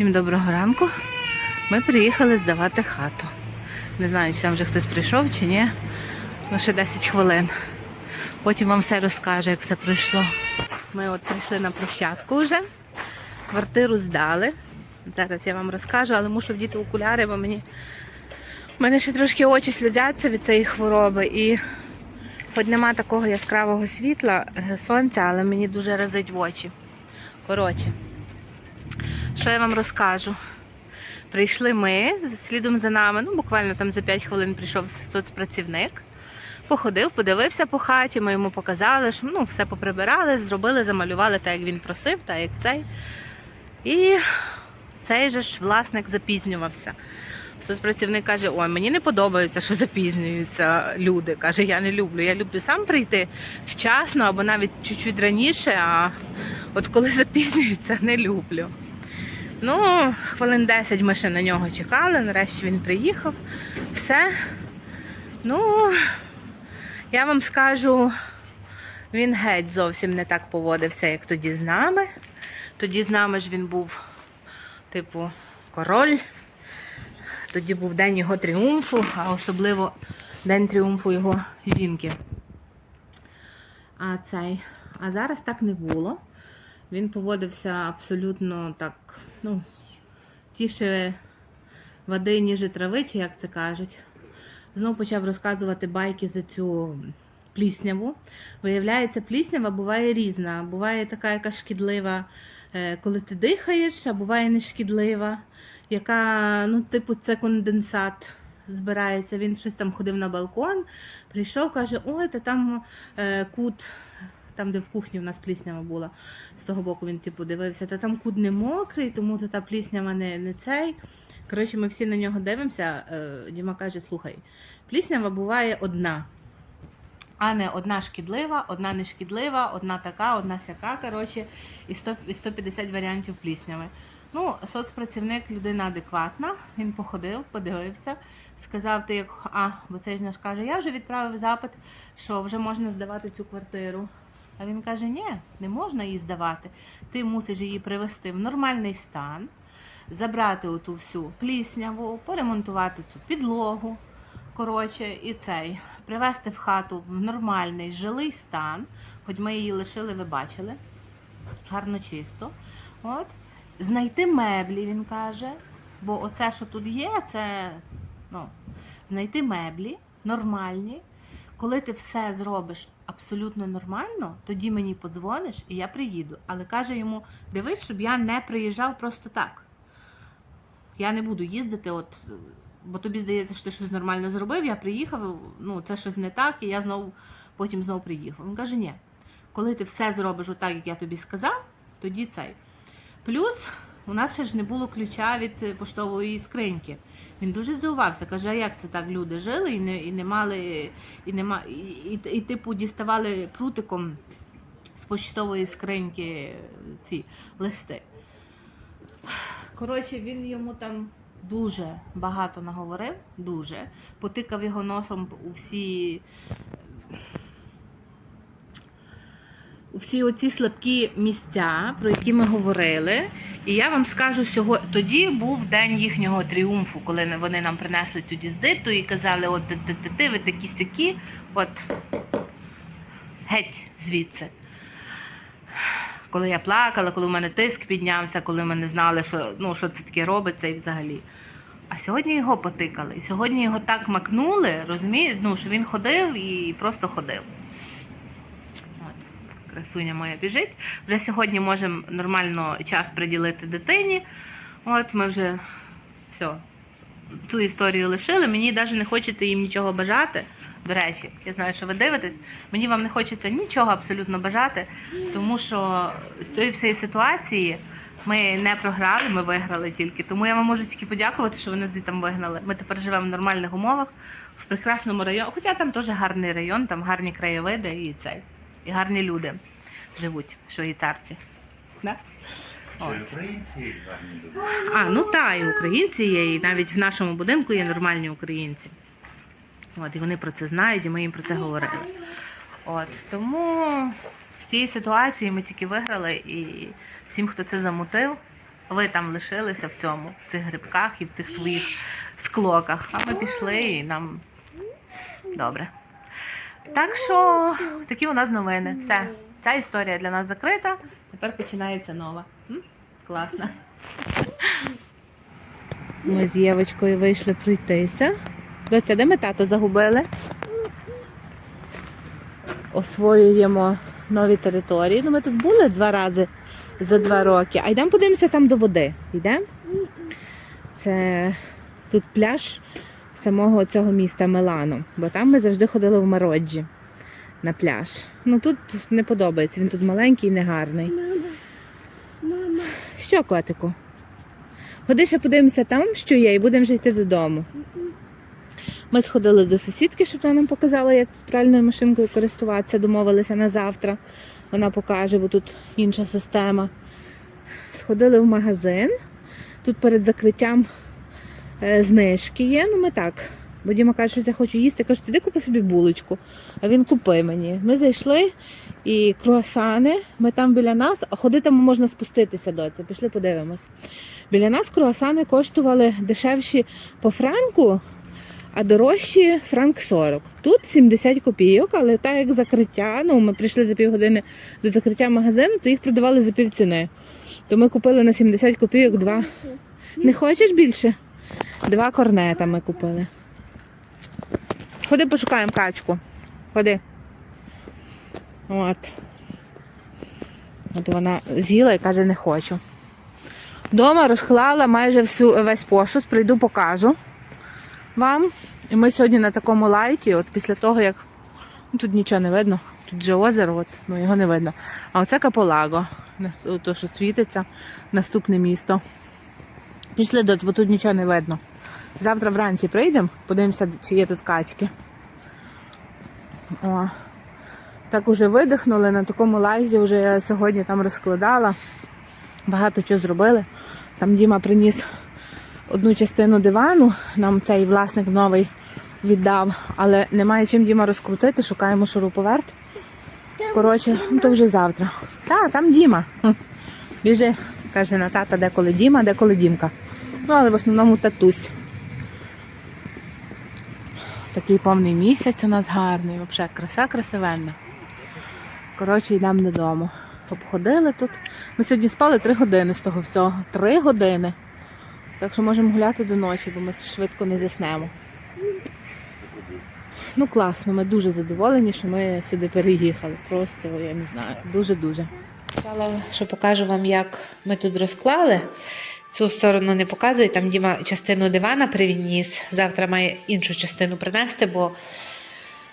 Всім доброго ранку. Ми приїхали здавати хату. Не знаю, чи там вже хтось прийшов чи ні. Ну, ще 10 хвилин. Потім вам все розкаже, як все пройшло. Ми от прийшли на площадку вже. Квартиру здали. Зараз я вам розкажу, але мушу вдіти окуляри, бо мені. У мене ще трошки очі сльозяться від цієї хвороби. І хоч нема такого яскравого світла, е, сонця, але мені дуже разить в очі. Коротше. Що я вам розкажу? Прийшли ми, слідом за нами, ну буквально там за 5 хвилин прийшов соцпрацівник, походив, подивився по хаті, ми йому показали, що ну, все поприбирали, зробили, замалювали так, як він просив, так як цей. І цей же ж власник запізнювався. Соцпрацівник каже: Ой, мені не подобається, що запізнюються люди. Каже, я не люблю. Я люблю сам прийти вчасно або навіть чуть-чуть раніше, а от коли запізнюються, не люблю. Ну, хвилин 10 ми ще на нього чекали, нарешті він приїхав. Все. Ну, я вам скажу, він геть зовсім не так поводився, як тоді з нами. Тоді з нами ж він був, типу, король. Тоді був день його тріумфу, а особливо день тріумфу його жінки. А цей. А зараз так не було. Він поводився абсолютно так, ну, тіше води, ніж трави, чи як це кажуть. Знову почав розказувати байки за цю плісняву. Виявляється, пліснява буває різна. Буває така, яка шкідлива, е, коли ти дихаєш, а буває не шкідлива, яка, ну, типу, це конденсат збирається. Він щось там ходив на балкон, прийшов, каже, ой, та там е, кут там, де в кухні в нас пліснява була, з того боку він типу дивився, та там кут не мокрий, тому то та пліснява не, не цей. Коротше, ми всі на нього дивимося. Е, Діма каже: слухай, пліснява буває одна. А не одна шкідлива, одна не шкідлива, одна така, одна сяка. Коротше, і 100, і 150 варіантів плісняви. Ну, соцпрацівник людина адекватна. Він походив, подивився, сказав, ти як а, бо цей ж наш каже, я вже відправив запит, що вже можна здавати цю квартиру. А він каже: ні, не можна її здавати. Ти мусиш її привести в нормальний стан, забрати оту всю плісняву, поремонтувати цю підлогу. Коротше, і цей привести в хату в нормальний жилий стан, хоч ми її лишили, ви бачили. Гарно чисто. От. Знайти меблі, він каже. Бо оце, що тут є, це ну, знайти меблі нормальні. Коли ти все зробиш абсолютно нормально, тоді мені подзвониш і я приїду. Але каже йому: дивись, щоб я не приїжджав просто так. Я не буду їздити, от, бо тобі здається, що ти щось нормально зробив, я приїхав, ну це щось не так, і я знову потім знову приїхав. Він каже, ні, коли ти все зробиш отак, як я тобі сказав, тоді цей. Плюс у нас ще ж не було ключа від поштової скриньки. Він дуже здивувався, каже, а як це так люди жили і не, і не мали, і, не ма- і, і, і, типу діставали прутиком з поштової скриньки ці листи. Коротше, він йому там дуже багато наговорив, дуже. Потикав його носом у всі. Всі оці слабкі місця, про які ми говорили. І я вам скажу, сьогодні тоді був день їхнього тріумфу, коли вони нам принесли цю діздиту і казали, от ти, ви такі сякі, от геть звідси. Коли я плакала, коли в мене тиск піднявся, коли ми не знали, що, ну, що це таке робиться і взагалі. А сьогодні його потикали. І сьогодні його так макнули, розумієте, ну, що він ходив і просто ходив. Красуня моя біжить. Вже сьогодні можемо нормально час приділити дитині. От ми вже все, цю історію лишили. Мені навіть не хочеться їм нічого бажати. До речі, я знаю, що ви дивитесь. Мені вам не хочеться нічого абсолютно бажати, тому що з цієї всієї ситуації ми не програли, ми виграли тільки. Тому я вам можу тільки подякувати, що нас звідти вигнали. Ми тепер живемо в нормальних умовах, в прекрасному районі. Хоча там теж гарний район, там гарні краєвиди і цей, і гарні люди живуть, швейцарці. Да? От. українці гарні люди. А, ну так, і українці є, і навіть в нашому будинку є нормальні українці. От, і вони про це знають, і ми їм про це говорили. От, тому з цієї ситуації ми тільки виграли, і всім, хто це замутив, Ви там лишилися в цьому, в цих грибках і в тих своїх склоках. А ми пішли і нам добре. Так що такі у нас новини. Все. Ця історія для нас закрита. Тепер починається нова. М? Класно. Ми з Євочкою вийшли пройтися. Доця, де ми тато загубили? Освоюємо нові території. Ну, ми тут були два рази за два роки. А йдемо подивимося там до води. Йдемо? Це тут пляж самого цього міста Милано, бо там ми завжди ходили в Мароджі на пляж. Ну тут не подобається, він тут маленький і негарний. Мама, Що, котику? Ходи ще подивимося там, що є, і будемо вже йти додому. Ми сходили до сусідки, щоб вона нам показала, як тут пральною машинкою користуватися, домовилися на завтра. Вона покаже, бо тут інша система. Сходили в магазин. Тут перед закриттям знижки є. Ну ми так. Бо Діма каже, що я хочу їсти. Я кажу, ти купи собі булочку. А він купи мені. Ми зайшли і круасани. Ми там біля нас, а ходити можна спуститися до це. Пішли подивимось. Біля нас круасани коштували дешевші по франку, а дорожчі франк 40. Тут 70 копійок, але так як закриття, ну ми прийшли за півгодини до закриття магазину, то їх продавали за півціни. То ми купили на 70 копійок два. Не хочеш більше? Два корнета ми купили. Ходи пошукаємо качку. Ходи. От. От вона з'їла і каже, не хочу. Дома розклала майже всю, весь посуд, прийду покажу вам. І ми сьогодні на такому лайті, от після того, як ну, тут нічого не видно, тут же озеро, от, ну його не видно. А оце Каполаго, то, що світиться, наступне місто. Пішли бо тут нічого не видно. Завтра вранці прийдемо, подивимося, чи є тут качки. О. Так уже видихнули на такому лайзі, вже я сьогодні там розкладала. Багато чого зробили. Там Діма приніс одну частину дивану, нам цей власник новий віддав, але немає чим Діма розкрутити, шукаємо шуруповерт. Коротше, ну то вже завтра. Та, там Діма. Біжи, каже на тата, деколи Діма, деколи Дімка. Ну, але в основному татусь. Такий повний місяць у нас гарний, взагалі краса красивенна. Коротше, йдемо додому. Обходили тут. Ми сьогодні спали три години з того всього. Три години. Так що можемо гуляти до ночі, бо ми швидко не заснемо. Ну класно, ми дуже задоволені, що ми сюди переїхали. Просто я не знаю, дуже-дуже. Сказала, що покажу вам, як ми тут розклали. Цю сторону не показую, там Діма частину дивана привніс. Завтра має іншу частину принести, бо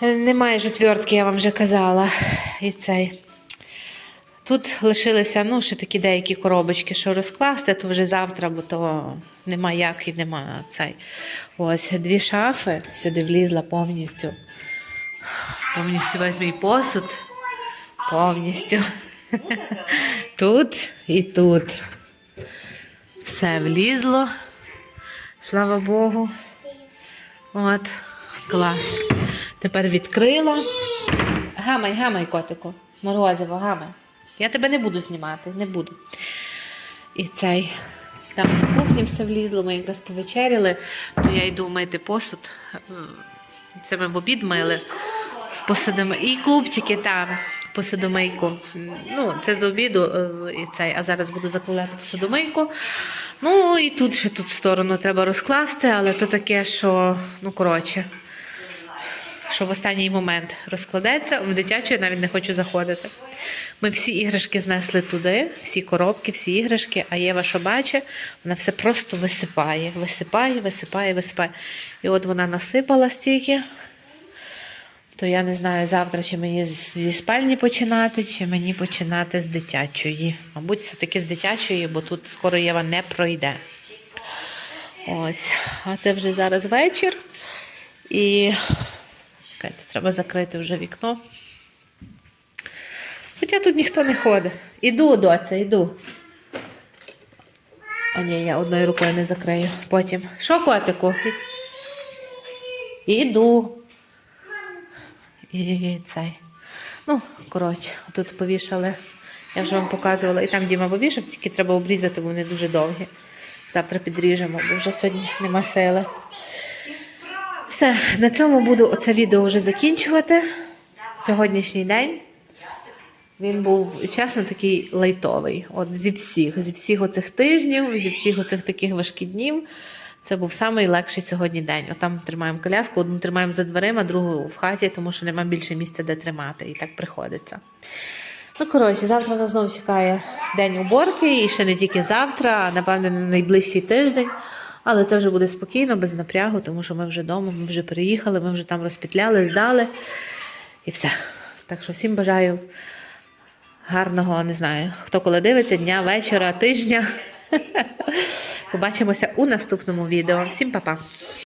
немає ж отвертки, я вам вже казала. І цей. Тут лишилися ну, ще такі деякі коробочки, що розкласти, то вже завтра, бо то нема як і нема цей. Ось дві шафи сюди влізла повністю. Повністю весь мій посуд. Повністю. Тут і тут. Все влізло. Слава Богу. От, клас. Тепер відкрила. Гамай, гамай, котику. Морозиво, гамай. Я тебе не буду знімати, не буду. І цей. Там на кухні все влізло, ми якраз повечеряли, то я йду мити посуд. Це ми в обід мили. В посудоми... І клубчики там, посудомийку. Ну, це з обіду, е, і цей, а зараз буду закладати посудомийку. Ну і тут ще тут сторону треба розкласти, але то таке, що, ну коротше, що в останній момент розкладеться. В дитячу я навіть не хочу заходити. Ми всі іграшки знесли туди, всі коробки, всі іграшки, а Єва, що бачить, вона все просто висипає, висипає, висипає, висипає. І от вона насипала стільки. То я не знаю завтра, чи мені зі спальні починати, чи мені починати з дитячої. Мабуть, все-таки з дитячої, бо тут скоро Єва не пройде. Ось. А це вже зараз вечір. І Чекайте, треба закрити вже вікно. Хоча тут ніхто не ходить. Іду, доця, іду. А ні, я одною рукою не закрию. Потім. Що, котику? Іду. І цей. Ну, коротше, тут повішали Я вже вам показувала. І там Діма повішав, тільки треба обрізати, бо вони дуже довгі. Завтра підріжемо, бо вже сьогодні нема сили. Все, на цьому буду оце відео вже закінчувати. Сьогоднішній день. Він був чесно такий лайтовий. От зі всіх, зі всіх оцих тижнів, зі всіх оцих таких важких днів. Це був самий легший сьогодні день. От там тримаємо коляску, одну тримаємо за дверима, другу в хаті, тому що нема більше місця, де тримати, і так приходиться. Ну, коротше, завтра нас знову чекає день уборки, і ще не тільки завтра, а напевне на найближчий тиждень. Але це вже буде спокійно, без напрягу, тому що ми вже вдома, ми вже приїхали, ми вже там розпетляли, здали і все. Так що всім бажаю гарного, не знаю, хто коли дивиться, дня, вечора, тижня. Побачимося у наступному відео. Всім па-па!